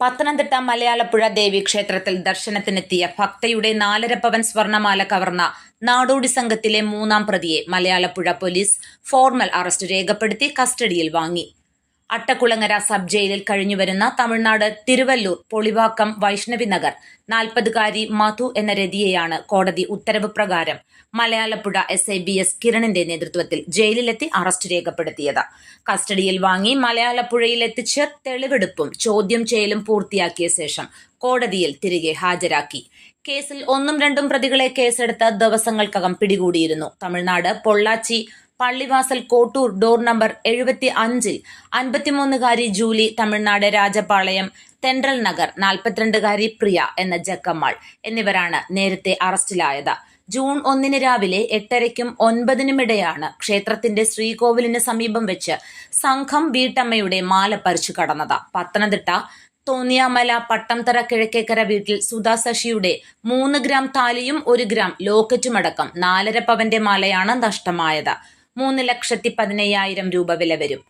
Pathanamthitta Malayalappuzha Devi ക്ഷേത്രത്തിൽ ദർശനത്തിനെത്തിയ ഭക്തയുടെ നാലര പവൻ സ്വർണമാല കവർന്ന നാടോടി സംഘത്തിലെ മൂന്നാം പ്രതിയെ മലയാളപ്പുഴ പോലീസ് ഫോർമൽ അറസ്റ്റ് രേഖപ്പെടുത്തി കസ്റ്റഡിയിൽ വാങ്ങി. അട്ടക്കുളങ്ങര സബ് ജയിലിൽ കഴിഞ്ഞുവരുന്ന തമിഴ്നാട് തിരുവല്ലൂർ പൊളിവാക്കം വൈഷ്ണവി നഗർ നാൽപ്പതുകാരി മധു എന്ന രതിയെയാണ് കോടതി ഉത്തരവ് പ്രകാരം Malayalappuzha S I B S കിരണിന്റെ നേതൃത്വത്തിൽ ജയിലിലെത്തി അറസ്റ്റ് രേഖപ്പെടുത്തിയത്. കസ്റ്റഡിയിൽ വാങ്ങി മലയാളപ്പുഴയിൽ എത്തിച്ച് തെളിവെടുപ്പും ചോദ്യം ചെയ്യലും പൂർത്തിയാക്കിയ ശേഷം കോടതിയിൽ തിരികെ ഹാജരാക്കി. കേസിൽ ഒന്നും രണ്ടും പ്രതികളെ കേസെടുത്ത് ദിവസങ്ങൾക്കകം പിടികൂടിയിരുന്നു. തമിഴ്നാട് പൊള്ളാച്ചി പള്ളിവാസൽ കോട്ടൂർ ഡോർ നമ്പർ എഴുപത്തി അഞ്ചിൽ അൻപത്തിമൂന്നുകാരി ജൂലി തമിഴ്നാട് രാജപാളയം തെൻട്രൽ നഗർ നാൽപ്പത്തിരണ്ടുകാരി പ്രിയ എന്ന ജക്കമ്മാൾ എന്നിവരാണ് നേരത്തെ അറസ്റ്റിലായത്. ജൂൺ ഒന്നിന് രാവിലെ എട്ടരയ്ക്കും ഒൻപതിനുമിടെയാണ് ക്ഷേത്രത്തിന്റെ ശ്രീകോവിലിന് സമീപം വെച്ച് സംഘം വീട്ടമ്മയുടെ മാല പറിച്ചു കടന്നത്. പത്തനംതിട്ട തോന്നിയാമല പട്ടംതറ കിഴക്കേക്കര വീട്ടിൽ സുധാ ശശിയുടെ മൂന്ന് ഗ്രാം താലിയും ഒരു ഗ്രാം ലോക്കറ്റുമടക്കം നാലര പവന്റെ മാലയാണ് നഷ്ടമായത്. മൂന്ന് ലക്ഷത്തി പതിനയ്യായിരം രൂപ വില വരും.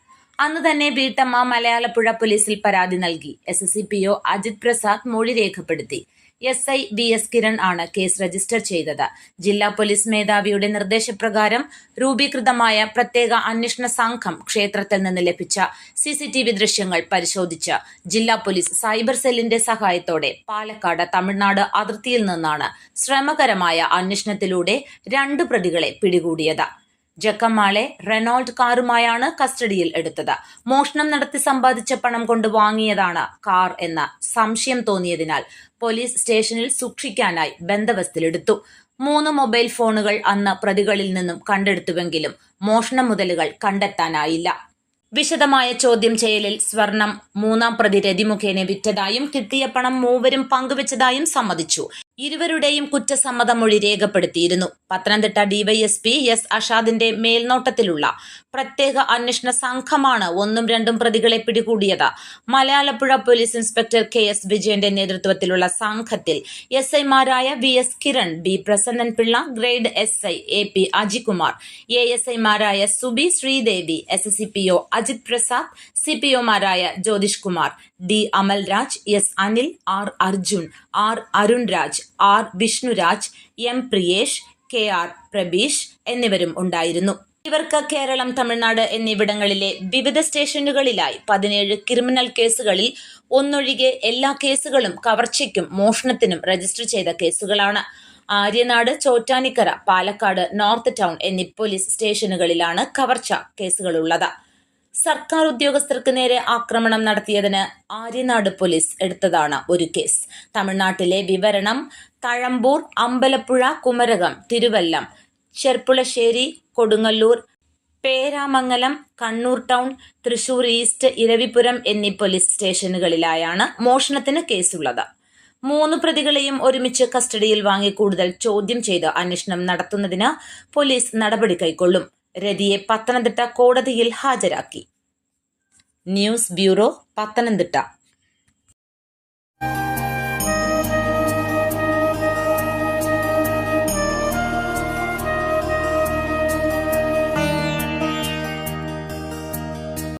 അന്ന് തന്നെ വീട്ടമ്മ മലയാളപ്പുഴ പോലീസിൽ പരാതി നൽകി. S S C P O Ajith Prasad മൊഴി രേഖപ്പെടുത്തി. S I V S Kiran ആണ് കേസ് രജിസ്റ്റർ ചെയ്തത്. ജില്ലാ പോലീസ് മേധാവിയുടെ നിർദ്ദേശപ്രകാരം രൂപീകൃതമായ പ്രത്യേക അന്വേഷണ സംഘം ക്ഷേത്രത്തിൽ നിന്ന് ലഭിച്ച സി സി ടി വി ദൃശ്യങ്ങൾ പരിശോധിച്ച് ജില്ലാ പോലീസ് സൈബർ സെല്ലിന്റെ സഹായത്തോടെ പാലക്കാട് തമിഴ്നാട് അതിർത്തിയിൽ നിന്നാണ് ശ്രമകരമായ അന്വേഷണത്തിലൂടെ രണ്ട് പ്രതികളെ പിടികൂടിയത്. ജക്കമ്മാളെ റെനോൾഡ് കാറുമായാണ് കസ്റ്റഡിയിൽ എടുത്തത്. മോഷണം നടത്തി സമ്പാദിച്ച പണം കൊണ്ട് വാങ്ങിയതാണ് കാർ എന്ന സംശയം തോന്നിയതിനാൽ പോലീസ് സ്റ്റേഷനിൽ സൂക്ഷിക്കാനായി ബന്ദവസ്തിലെടുത്തു മൂന്ന് മൊബൈൽ ഫോണുകൾ അന്ന് പ്രതികളിൽ നിന്നും കണ്ടെടുത്തുവെങ്കിലും മോഷണം മുതലുകൾ കണ്ടെത്താനായില്ല. വിശദമായ ചോദ്യം ചെയ്യലിൽ സ്വർണം മൂന്നാം പ്രതി രതിമുഖേനെ വിറ്റതായും കിട്ടിയ പണം മൂവരും പങ്കുവച്ചതായും സമ്മതിച്ചു. ഇരുവരുടെയും കുറ്റസമ്മതമൊഴി രേഖപ്പെടുത്തിയിരുന്നു. പത്തനംതിട്ട ഡിവൈഎസ്പി എസ് അഷാദിന്റെ മേൽനോട്ടത്തിലുള്ള പ്രത്യേക അന്വേഷണ സംഘമാണ് ഒന്നും രണ്ടും പ്രതികളെ പിടികൂടിയത്. Malayalappuzha police inspector K S വിജയന്റെ നേതൃത്വത്തിലുള്ള സംഘത്തിൽ എസ് ഐമാരായ V S Kiran B Prasannan Pillai grade S I A P Ajikumar A S ഐമാരായ Subi Sreedevi S S C P O Ajith Prasad C P ഒമാരായ Jyothish Kumar D Amalraj S Anil R Arjun R Arun Raj R Vishnuraj M Priyesh K R Prabeesh എന്നിവരും ഉണ്ടായിരുന്നു. ഇവർക്ക് കേരളം തമിഴ്നാട് എന്നിവിടങ്ങളിലെ വിവിധ സ്റ്റേഷനുകളിലായി പതിനേഴ് criminal കേസുകളിൽ ഒന്നൊഴികെ എല്ലാ കേസുകളും കവർച്ചയ്ക്കും മോഷണത്തിനും രജിസ്റ്റർ ചെയ്ത കേസുകളാണ്. ആര്യനാട് ചോറ്റാനിക്കര പാലക്കാട് നോർത്ത് ടൗൺ എന്നീ പോലീസ് സ്റ്റേഷനുകളിലാണ് കവർച്ച കേസുകളുള്ളത്. സർക്കാർ ഉദ്യോഗസ്ഥർക്ക് നേരെ ആക്രമണം നടത്തിയതിന് ആര്യനാട് പോലീസ് എടുത്തതാണ് ഒരു കേസ്. തമിഴ്നാട്ടിലെ വിവരണം തഴമ്പൂർ അമ്പലപ്പുഴ കുമരകം തിരുവല്ലം ചെർപ്പുളശ്ശേരി കൊടുങ്ങല്ലൂർ പേരാമംഗലം കണ്ണൂർ ടൗൺ തൃശൂർ ഈസ്റ്റ് ഇരവിപുരം എന്നീ പോലീസ് സ്റ്റേഷനുകളിലായാണ് മോഷണത്തിന് കേസുള്ളത്. മൂന്ന് പ്രതികളെയും ഒരുമിച്ച് കസ്റ്റഡിയിൽ വാങ്ങി കൂടുതൽ ചോദ്യം ചെയ്ത് അന്വേഷണം നടത്തുന്നതിന് പോലീസ് നടപടി കൈക്കൊള്ളും. രതിയെ പത്തനംതിട്ട കോടതിയിൽ ഹാജരാക്കി. News bureau Pathanamthitta.